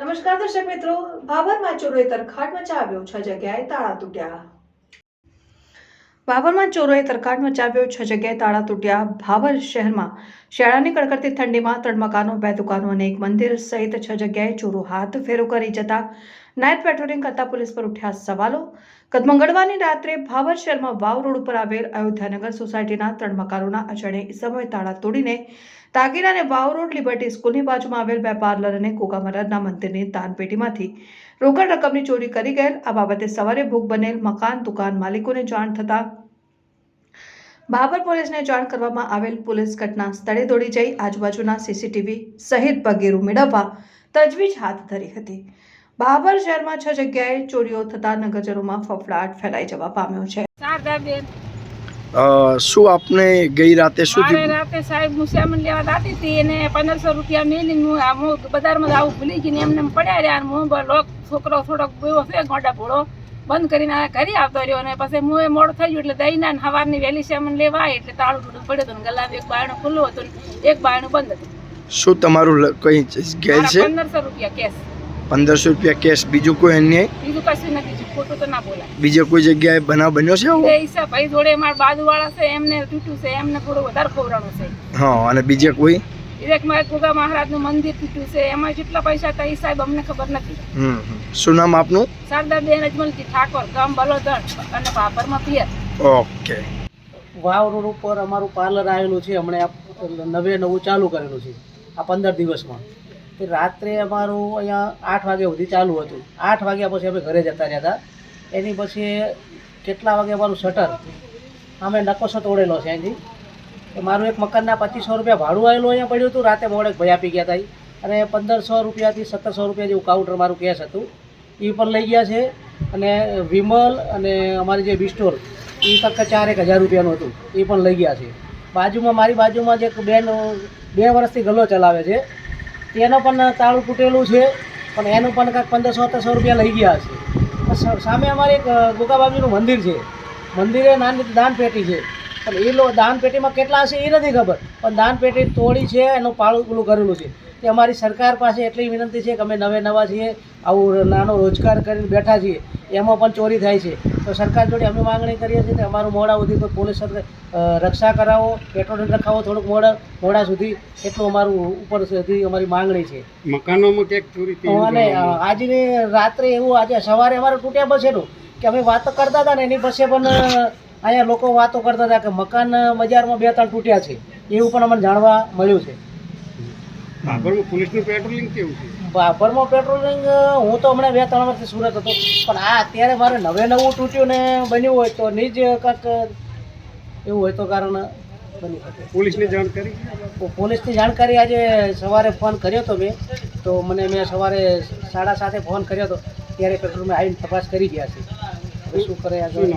નમસ્કાર દર્શક મિત્રો ભાભરમાં ચોરોએ તરખાટ મચાવ્યો, છ જગ્યાએ તાળા તૂટ્યા. ભાભરમાં ચોરોએ તરખાટ મચાવ્યો, છ જગ્યાએ તાળા તૂટ્યા. ભાભર શહેરમાં શિયાળાની કડકડતી ઠંડીમાં ત્રણ મકાનો, બે દુકાનો અને એક મંદિર સહિત છ જગ્યાએ ચોરો હાથ ફેરો કરી જતા નાઇટ પેટ્રોલિંગ કરતા પોલીસ પર ઉઠ્યા સવાલો. ગત મંગળવારની રાત્રે ભાવર શહેરમાં વાવ રોડ ઉપર આવેલ અયોધ્યાનગર સોસાયટીના ત્રણ મકાનોના અજાણે ઇસમોએ તાળા તોડીને તાગીરા અને વાવ રોડ લિબર્ટી સ્કૂલની બાજુમાં આવેલ બે પાર્લર અને કોકા મહારાજના મંદિરની દાનપેટીમાંથી રોકડ રકમની ચોરી કરી ગયેલ. આ બાબતે સવારે ભોગ બનેલ મકાન દુકાન માલિકોને જાણ થતા બાબર પોલીસને જાણ કરવામાં આવેલ પોલીસ ઘટના સ્થળે દોડી જઈ આજુબાજુના સીસીટીવી સહિત પગેરું મેળવવા તજવીજ હાથ ધરી હતી. બાબર શહેરમાં છ જગ્યાએ ચોરીઓ થતા નગરજનોમાં ફફડાટ ફેલાઈ જવા પામ્યો છે. શારદાબેન. શું આપને ગઈ રાતે શું રાતે સાહેબ મુસામણ લેવા દાતી હતી એને પંદરસો રૂપિયા મેલી હું આ હું બજારમાં આવું ભૂલી ગઈ ને એમને પડ્યા રહ્યા હું લોક છોકરો થોડોક ગયો છે ગોડા ભોળો. બંધ કરીને ઘરે આવતો રહ્યો અને પછી હું એ મોડું થઈ ગયું એટલે દહીંના ના સવારની વહેલી સામન લેવા આવી એટલે તાળું ટૂડું પડ્યું હતું ને એક બાયણું ખુલ્લું હતું એક બાયણું બંધ હતું. શું તમારું કઈ ગયેલ છે? પંદરસો રૂપિયા કેશ પંદરસો રૂપિયા કેશ બીજું કોઈ અન્ય બીજું કશું નથી ખોટું તો ના બોલાય. બીજે કોઈ જગ્યાએ બનાવ બન્યો છે આવો? એ હિસાબ ભાઈ જોડે મારા બાજુવાળા છે એમને તૂટ્યું છે એમને થોડું વધારે ખવડાવવાનું છે. હા અને બીજે કોઈ? વિવેકમાં ગોગા મહારાજનું મંદિર તૂટ્યું છે એમાં કેટલા પૈસા હતા સાહેબ અમને ખબર નથી. શું નામ આપનું? શારદાબેન અજમલજી ઠાકોર ગામ બલોદણ અને ભાભરમાં પિયર. ઓકે. વાવ રોડ ઉપર અમારું પાર્લર આવેલું છે હમણાં નવે નવું ચાલુ કરેલું છે આ પંદર દિવસમાં. તે રાત્રે અમારું અહીંયા આઠ વાગ્યા સુધી ચાલુ હતું. આઠ વાગ્યા પછી અમે ઘરે જતા રહ્યા હતા. એની પછી કેટલા વાગે અમારું શટર, અમે નકોસો તોડેલો છે કે મારું એક મકાનના પચીસો રૂપિયા ભાડું આવેલું અહીંયા પડ્યું હતું. રાતે મોડે ભાઈ આપી ગયા હતા. અને પંદરસો રૂપિયાથી સત્તરસો રૂપિયા જેવું કાઉન્ટર મારું કેશ હતું. એ પણ લઈ ગયા છે. અને વિમલ અને અમારી જે બિસ્ટોર એ ફક્ત ચાર એક હજાર રૂપિયાનું હતું. એ પણ લઈ ગયા છે. બાજુમાં, મારી બાજુમાં જે બેન, બે વર્ષથી ગલ્લો ચલાવે છે. તેનો પણ તાળું તૂટેલું છે, પણ એનું પણ કાંઈક પંદરસો સત્તરસો રૂપિયા લઈ ગયા છે. સામે અમારે એક ગોગાબાબીનું મંદિર છે. મંદિરે નાની દાન પેટી છે. પણ એ લોકો દાન પેટીમાં કેટલા હશે એ નથી ખબર. પણ દાન પેટી તોડી છે, એનું પાળું પેલું કરેલું છે. કે અમારી સરકાર પાસે એટલી વિનંતી છે કે અમે નવે નવા છીએ, આવું નાનો રોજગાર કરીને બેઠા છીએ. એમાં પણ ચોરી થાય છે. તો સરકાર જોડે અમે માંગણી કરીએ છીએ કે અમારું મોડા સુધી તો પોલીસ રક્ષા કરાવો પેટ્રોલ રખાવો થોડુંક મોડા મોડા સુધી એટલું અમારું ઉપર સુધી અમારી માંગણી છે. મકાનોમાં ક્યાંક ચોરી અને આજની રાત્રે એવું આજે સવારે અમારે તૂટ્યા બસ એનું કે અમે વાતો કરતા હતા ને એની પાસે પણ અહીંયા લોકો વાતો કરતા હતા કે મકાન બજારમાં બે ત્રણ તૂટ્યા છે. એવું પણ અમને જાણવા મળ્યું છે. બાબરમાં પોલીસનું પેટ્રોલિંગ કેવું છે? બાબરમાં પેટ્રોલિંગ હું તો હમણાં બે ત્રણ વર્ષથી સુરત હતો. પણ આ અત્યારે મારે નવે નવું તૂટ્યું ને બન્યું હોય તો નિજ કાંઈક એવું હોય તો કારણ બની શકે. પોલીસને જાણ કરી પોલીસની જાણકારી આજે સવારે ફોન કર્યો હતો મેં. તો મને મેં સવારે સાડા સાતે ફોન કર્યો હતો ત્યારે પેટ્રોલમાં આવીને તપાસ કરી ગયા છે. શું કરે આગળ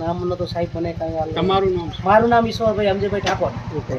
નામ નતો સાહેબ મને કાંઈ તમારું નામ? મારું નામ ઈશ્વરભાઈ અમજીભાઈ ઠાકોર. ઓકે.